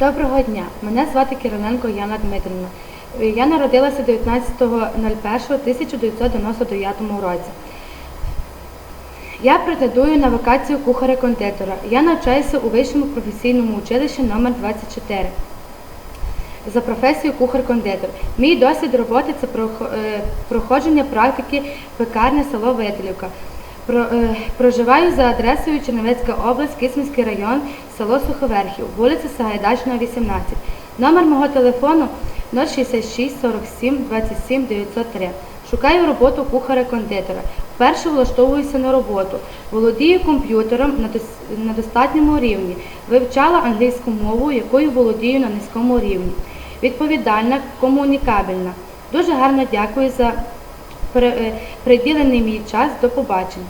Доброго дня! Мене звати Кириленко Яна Дмитрівна. Е, Я народилася 19.01.1999 році. Я претендую на вакацію кухаря-кондитера. Я навчаюся у вищому професійному училищі номер 24 за професією кухар-кондитер. Мій досвід роботи це е, проходження практики пекарня село Вителівка. Е, проживаю за адресою Чернівецька область, Кисмінський район, село Суховерхів, вулиця Сагайдачна, 18. Номер мого телефону 066 47 27 903. Шукаю роботу кухаря-кондитера. Вперше влаштовуюся на роботу. Володію комп'ютером на, дос- на достатньому рівні. Вивчала англійську мову, якою володію на низькому рівні. Відповідальна, комунікабельна. Дуже гарно дякую за приділений мій час. До побачення.